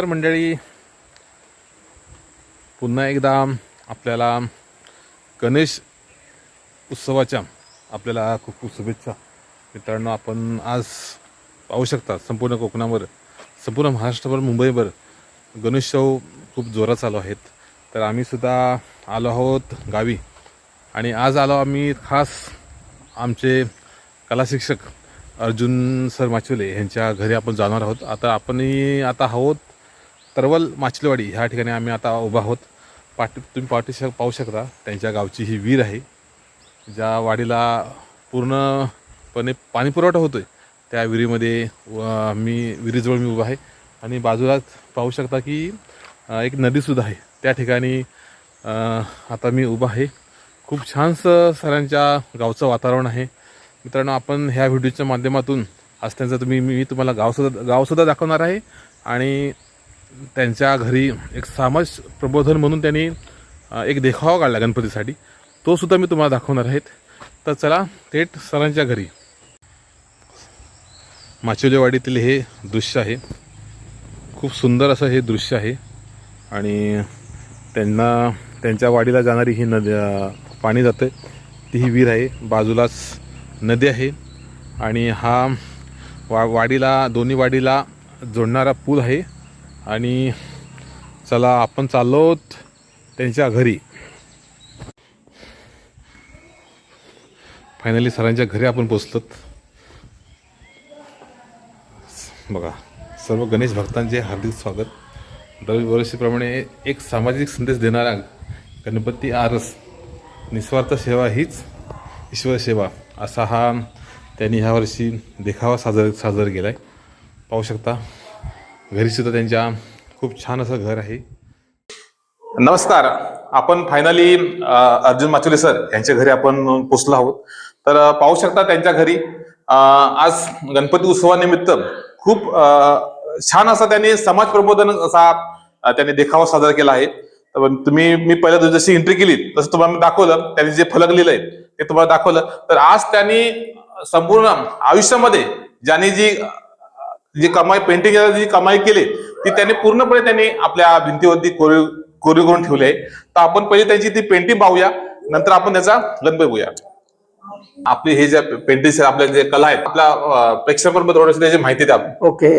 नमस्कार मंडळी. पुन्हा एकदा आपल्याला गणेश उत्सवाच्या आपल्याला खूप खूप शुभेच्छा. मित्रांनो आपण आज पाहू शकता संपूर्ण कोकणावर संपूर्ण महाराष्ट्रभर मुंबईवर गणेशोत्सव खूप जोरात चालू आहेत. तर आम्ही सुद्धा आलो आहोत गावी. आणि आज आलो आम्ही खास आमचे कला शिक्षक अर्जुन सर माचुले यांच्या घरी आपण जाणार आहोत. आता आपणही आता आहोत. तरवल माचलवाडी ह्या ठिकाणी आम्ही आता उभा आहोत. पाठी तुम्ही पाठी शक पाहू शकता त्यांच्या गावची ही विहीर आहे. ज्या वाडीला पूर्णपणे पाणीपुरवठा होतो आहे त्या विहिरीमध्ये व- मी विहिरीजवळ मी उभा आहे. आणि बाजूलाच पाहू शकता की एक नदीसुद्धा आहे. त्या ठिकाणी आता मी उभा आहे. खूप छानसं सरांच्या गावचं वातावरण आहे. मित्रांनो आपण ह्या व्हिडिओच्या माध्यमातून आज त्यांचं तुम्ही मी तुम्हाला गावसुद्धा गावसुद्धा दाखवणार आहे. आणि त्यांच्या घरी एक समाज प्रबोधन म्हणून त्यांनी एक देखावा काढला गणपतीसाठी. तो सुद्धा मी तुम्हाला दाखवणार आहेत. तर चला थेट सरांच्या घरी. माचोलेवाडीतील हे दृश्य आहे. खूप सुंदर असं हे दृश्य आहे. आणि त्यांना त्यांच्या वाडीला जाणारी ही नदी पाणी जातं ती ही विहीर आहे. बाजूलाच नदी आहे. आणि हा वा वाडीला दोन्ही वाडीला जोडणारा पूल आहे. आणि चला आपण चाललो त्यांच्या घरी. फायनली सरांच्या घरी आपण पोचलोत. बघा सर्व गणेश भक्तांचे हार्दिक स्वागत. दरवर्षीप्रमाणे एक सामाजिक संदेश देणारा गणपती आरस निस्वार्थ सेवा हीच ईश्वर सेवा असा हा त्यांनी ह्या वर्षी देखावा साजर साजर केला आहे पाहू शकता. घरीसुद्धा त्यांच्या खूप छान असं घर आहे. नमस्कार. आपण फायनली अर्जुन माचुले सर यांच्या घरी आपण पोचलो आहोत. तर पाहू शकता त्यांच्या घरी आज गणपती उत्सवानिमित्त खूप छान असा त्यांनी समाज प्रबोधन असा त्यांनी देखावा साजरा केला आहे. तर तुम्ही मी पहिल्या जशी एंट्री केली तसं तुम्हाला मी दाखवलं. त्यांनी जे फलक लिहिलंय ते तुम्हाला दाखवलं. तर आज त्यांनी संपूर्ण आयुष्यामध्ये ज्यांनी जी जी कमाई पेंटिंग जी कमाई केली ती त्यांनी पूर्णपणे त्यांनी आपल्या भिंतीवरती कोरीव कोरीव करून ठेवली आहे. तर आपण पहिले त्यांची ती पेंटिंग पाहूया नंतर आपण त्याचा गणपती बघूया. आपली हे जे पेंटिंग आपल्या जे कला आहेत आपल्या थोडीशी त्याची माहिती द्या ओके.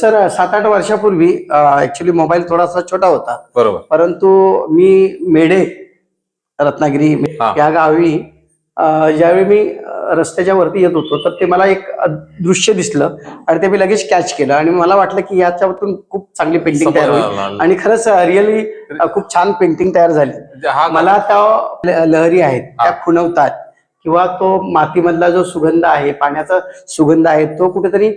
सर सात आठ वर्षापूर्वी ऍक्च्युली मोबाईल थोडासा छोटा होता. बरोबर. परंतु मी मेढे रत्नागिरी. या गावी ज्यावेळी मी रस्त्याच्या वरती येत होतो तर ते मला एक दृश्य दिसलं आणि ते मी लगेच कॅच केलं. आणि मला वाटलं की याच्यातून खूप चांगली पेंटिंग तयार होईल. आणि खरंच रिअली खूप छान पेंटिंग तयार झाली. म्हणजे मला त्या लहरी आहेत त्या खुणवतात. किंवा तो मातीमधला जो सुगंध आहे पाण्याचा सुगंध आहे तो कुठेतरी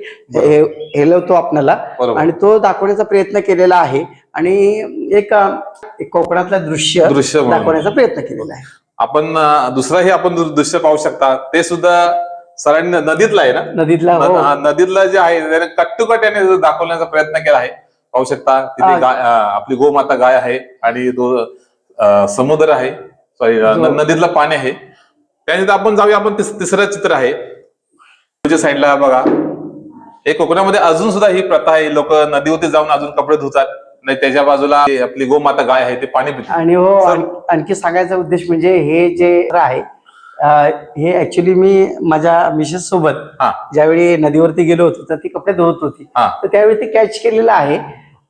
हेलवतो आपल्याला. आणि तो दाखवण्याचा प्रयत्न केलेला आहे. आणि एक कोकणातलं दृश्य. दाखवण्याचा प्रयत्न केलेला आहे. आपण दुसरंही आपण दृश्य पाहू शकता. ते सुद्धा सरांनी नदीतलं आहे ना? नदीतला हो. हा, नदीतलं जे आहे त्याने कट्टुकट याने जो दाखवण्याचा प्रयत्न केला आहे पाहू शकता. तिथे हा. आपली गोमाता गाय आहे आणि तो समुद्र आहे. सॉरी जो- नदीतलं पाणी आहे. त्यानंतर आपण जाऊया. आपण तिस- तिसरं चित्र आहे. तुझ्या साईडला बघा. हे कोकणामध्ये अजून सुद्धा ही प्रथा आहे. लोक नदीवरती जाऊन अजून कपडे धुतात. नाही त्याच्या बाजूला ते आपली गोमाता गाय आहे ते पाणी पितात. आणि हो सर- आण- आणखी सांगायचा उद्देश म्हणजे हे जे आहे अ, हे ऍक्च्युली मी माझ्या मिसेस सोबत हा. ज्यावेळी नदीवरती गेलो होतो तर ती कपडे धुवत होती. हा. तर त्यावेळी ते कॅच केलेलं आहे.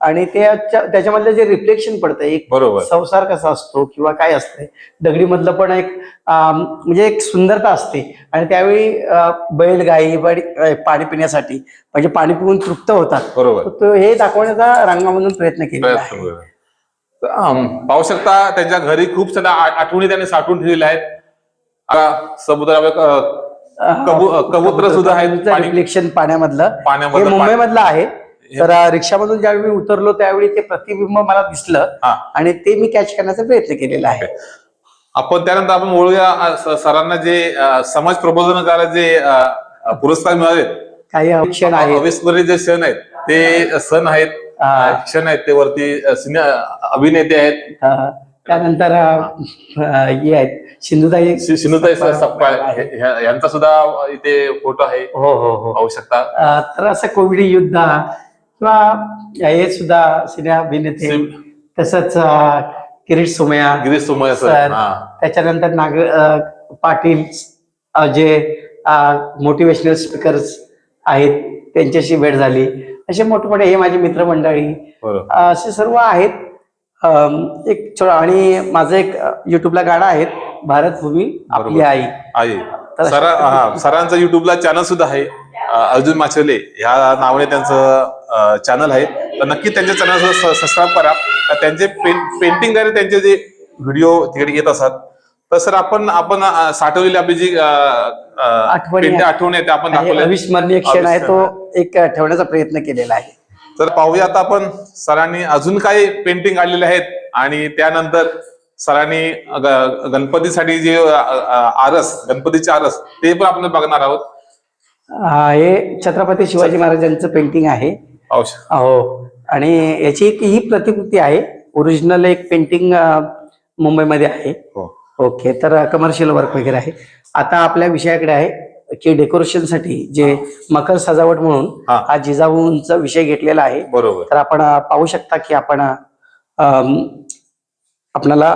आणि त्याच्या त्याच्यामधलं जे रिफ्लेक्शन पडतं एक बरोबर. संसार कसा असतो किंवा काय असते दगडी मधलं पण एक म्हणजे एक सुंदरता असते. आणि त्यावेळी अं, बैल गाई बडी अं, पाणी पिण्यासाठी म्हणजे पाणी पिऊन तृप्त होतात. बरोबर. तो हे दाखवण्याचा रंगामधून प्रयत्न आहे. अम, पाहू शकता त्यांच्या घरी खूप साऱ्या आ- आठवणी त्यांनी साठवून ठेवलेल्या आहेत. समुद्रावर कबू- कबूतर सुद्धा पाणी- रिफ्लेक्शन पाण्यामधलं. पाण्यामध्ये मुंबईमधलं आहे. तर रिक्षामधून ज्यावेळी मी उतरलो त्यावेळी ते प्रतिबिंब मला दिसलं हा. आणि ते मी कॅच करण्याचा प्रयत्न केलेला आहे. आपण त्यानंतर आपण बोलूया अ, स- सरांना जे अ, समाज प्रबोधनकाला जे अ, अ, पुरस्कार मिळाले काही क्षण आहेत. अविस्मरणीय जे क्षण आहेत ते सण आहेत. हा. क्षण आहेत ते वरती सिने अभिनेते आहेत. अं, त्यानंतर अं, अं, हे आहेत. सिंधुताई शि- शिनुताई स- सपकाळ ह्या- यांचा सुद्धा इथे फोटो आहे. हो हो हो. पाहू शकता अं, तर असं कोविड युद्ध किंवा हे सुद्धा सिने अभिनेते तसंच किरीट सोमया गिरीश सोमय सर. त्याच्यानंतर नाग पाटील जे मोटिवेशनल स्पीकर्स आहेत त्यांच्याशी भेट झाली. असे मोठमोठे हे माझी मित्रमंडळी असे सर्व आहेत. एक छो- आणि माझं एक युट्यूबला गाणं आहे भारत भूमी आपली. आई. हा सरांचं युट्यूबला चॅनल सुद्धा आहे. अर्जुन माचवले ह्या नावाने त्यांचं चॅनल आहे तर नक्की त्यांच्या चॅनल सबस्क्राईब करा. त्यांचे पेंटिंगद्वारे त्यांचे जे व्हिडिओ तिकडे येत असतात. तर सर आपण आपण साठवलेली आपली जी आठवणी. आठवणी आहे आपण अविस्मरणीय क्षण आहे तो एक ठेवण्याचा प्रयत्न केलेला आहे. तर पाहूया आता आपण सरांनी अजून काही पेंटिंग काढलेले आहेत. आणि त्यानंतर सरांनी गणपतीसाठी जे आरस गणपतीचे आरस ते पण आपण बघणार आहोत. हे छत्रपती शिवाजी महाराजांचं पेंटिंग आहे. हो. आणि याची एक ही प्रतिकृती आहे. ओरिजिनल एक पेंटिंग मुंबईमध्ये आहे. हो. ओके तर कमर्शियल वर्क वगैरे आहे. आता आपल्या विषयाकडे आहे की डेकोरेशनसाठी जे मकर सजावट म्हणून हा. हा जिजाऊंचा विषय घेतलेला आहे. बरोबर. तर आपण पाहू शकता की आपण आपणाला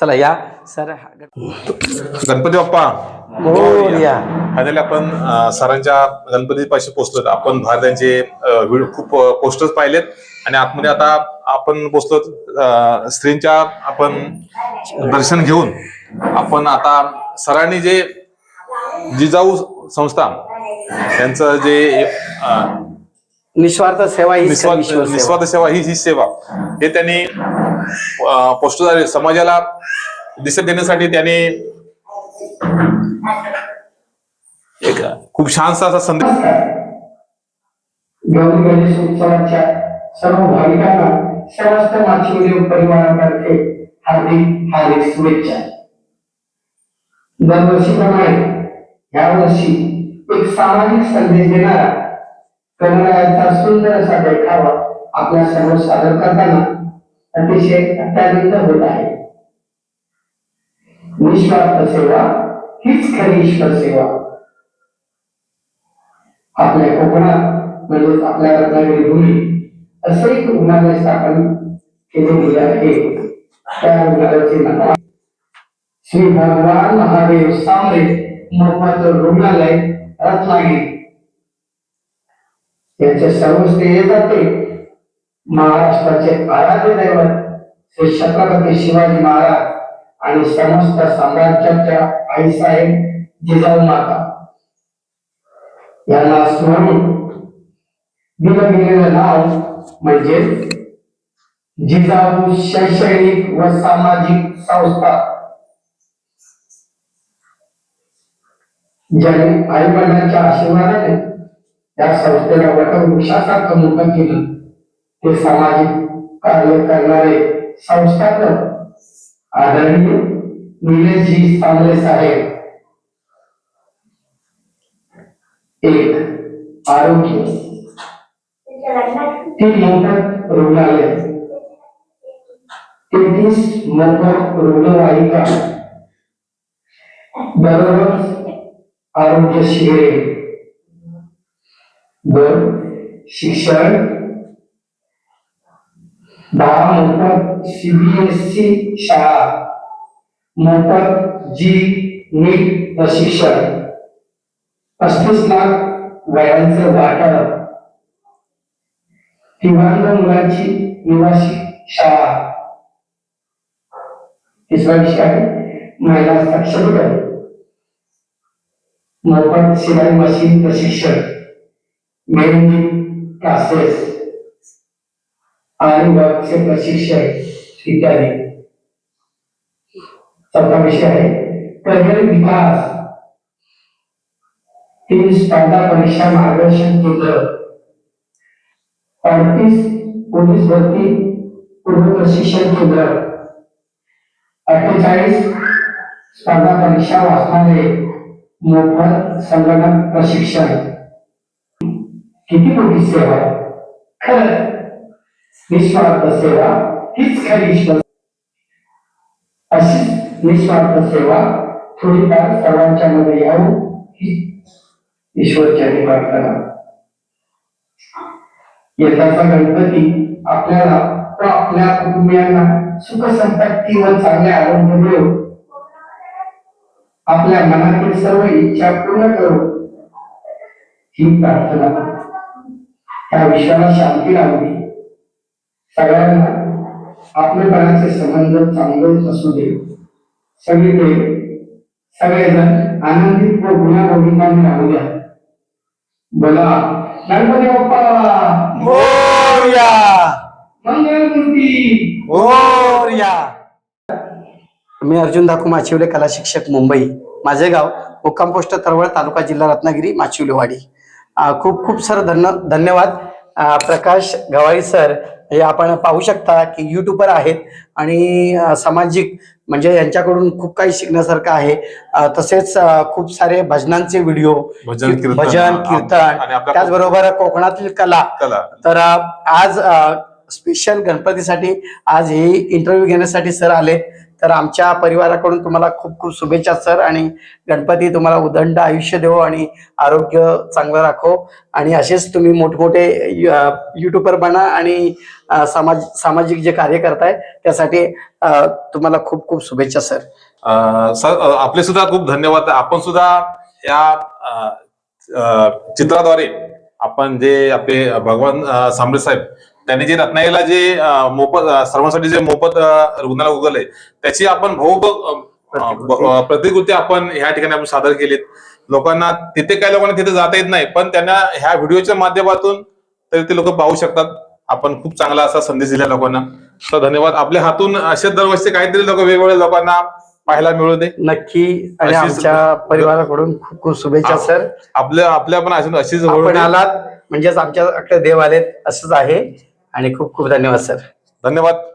चला या. सर गणपती बाप्पा. मोरया. फायनली आपण सरांच्या गणपती पाशी पोहोचलो आपण व्हिडिओ खूप पोस्टर्स पाहिलेत आणि आतमध्ये आता आपण पोहोचलो स्त्रींच्या आपण दर्शन घेऊन आपण आता सरांनी जे जिजाऊ संस्था त्यांचं जे निस्वार्थ सेवा ही निस्वार्थ सेवा. ही ही सेवा हे त्यांनी पोस्टद्वारे समाजाला दिसत देण्यासाठी त्यांनी एक खूप छानसा असा संदेश. गौरी गणेश उत्सवाच्या सर्व भाविकांना समस्त माचिवली परिवारातर्फे हार्दिक हार्दिक शुभेच्छा. दरवर्षीप्रमाणे यावर्षी एक सामाजिक संदेश देणारा कमळाचा सुंदर असा देखावा आपल्या सर्व सादर करताना अतिशय अत्यानंद होत आहे. निस्वार्थ सेवा हीच खरी ईश्वर सेवा. आपल्या कोकणात म्हणजेच आपल्या रत्नागिरी भूमी असं एक रुग्णालय स्थापन केले गेले आहे. त्या रुग्णालयाचे नाव श्री भगवान महादेव सामरे मोफत रुग्णालय रत्नागिरी. याचे सर्व जाते महाराष्ट्राचे आराध्य दैवत श्री छत्रपती शिवाजी महाराज आणि समस्त साम्राज्याच्या आईसाहेब जिजाऊ माता. यांना स्मरून दिलं गेलेलं नाव म्हणजे जिजाऊ शैक्षणिक व सामाजिक संस्था. ज्याने आई वडिलांच्या आशीर्वादाने त्या संस्थेला वटवृक्षासारखं मोठं केलं. ते सामाजिक कार्य करणारे संस्थापक आदरणीय निलेशजी सामले साहेब. एक आरोग्य तीन मोफत रुग्णालय तेहतीस मोफत रुग्णवाहिका दररोज आरोग्य शिबिरे दोन शिक्षण दहा मोफत सीबीएसई शाळा मोफत जी नीट प्रशिक्षण. पस्तीस लाख वयांचं वाटप. दिव्यांग मुलांची निवासी शाळा. तिसरा विषय आहे महिला सक्षमीकरण मोफत शिलाई मशीन प्रशिक्षण. मेहंदी क्लासेस. आणि वर्कचे प्रशिक्षण इत्यादी. चौथा विषय आहे करिअर विकास. तीन स्पर्धा परीक्षा मार्गदर्शन केंद्र अडतीस पोलीस भरती पूर्व प्रशिक्षण केंद्र अठ्ठेचाळीस स्पर्धा परीक्षा वाचनालय मोफत संगणक प्रशिक्षण. किती मोठी सेवा आहे? निस्वार्थ सेवा हीच खरी अशी निस्वार्थ सेवा थोडीफार सर्वांच्या मध्ये यावं ही ईश्वरच्या प्रार्थना यशाचा गणपती आपल्याला व आपल्या कुटुंबियांना सुख संपत्ती व चांगले आरोग्य देऊ आपल्या मनातील सर्व इच्छा पूर्ण करू. ही प्रार्थना. त्या विश्वाला शांती लावली सगळ्यांना आपलेपणाचे संबंध चांगले असू दे. सगळीकडे सगळेजण आनंदित व गुण्यागोविंदाने राहू द्या. बोला. गणपती बाप्पा. मोरया मंगलमूर्ती मोरया मी अर्जुन दाखू माचिवले कला शिक्षक मुंबई. माझे गाव मुक्काम पोस्ट तरवळ तालुका जिल्हा रत्नागिरी माचिवलेवाडी. खूप खूप सर धन्य धन्यवाद. प्रकाश गवाई सर हे आपण पाहू शकता की युट्यूबर आहेत आणि सामाजिक म्हणजे यांच्याकडून खूप काही शिकण्यासारखं आहे. तसेच खूप सारे भजनांचे व्हिडिओ भजन कीर्तन त्याचबरोबर कोकणातील कला. तर आज स्पेशल गणपतीसाठी आज हे इंटरव्ह्यू घेण्यासाठी सर आले तर आमच्या परिवाराकडून तुम्हाला खूप खूप शुभेच्छा सर आणि गणपती तुम्हाला उदंड आयुष्य देवो आणि आरोग्य चांगलं राखो. आणि असेच तुम्ही मोठमोठे युट्यूबर बना आणि समाज सामाजिक जे कार्य करताय त्यासाठी तुम्हाला खूप खूप शुभेच्छा सर सर आपले सुद्धा खूप धन्यवाद. आपण सुद्धा या चित्राद्वारे आपण जे आपले भगवान सांबळे साहेब त्यांनी जे रत्नागिरीला जे मोफत सर्वांसाठी जे मोफत रुग्णालय उघडलंय त्याची आपण भाऊ प्रतिकृती. आपण ह्या ठिकाणी आपण सादर केलीत. लोकांना तिथे काही लोकांना तिथे जाता येत नाही पण त्यांना ह्या व्हिडिओच्या माध्यमातून तरी ते लोक पाहू शकतात. आपण खूप चांगला असा संदेश दिला लोकांना. तर धन्यवाद. आपल्या हातून असे दरवर्षी काहीतरी लोक वेगवेगळ्या लोकांना पाहायला मिळू दे. नक्की. आणि आमच्या परिवाराकडून खूप खूप शुभेच्छा सर. आपल्या आपल्या पण अशी अशीच. आलात म्हणजेच आमच्याकडे देव आलेत असंच आहे. आणि खूप खूप धन्यवाद सर. धन्यवाद.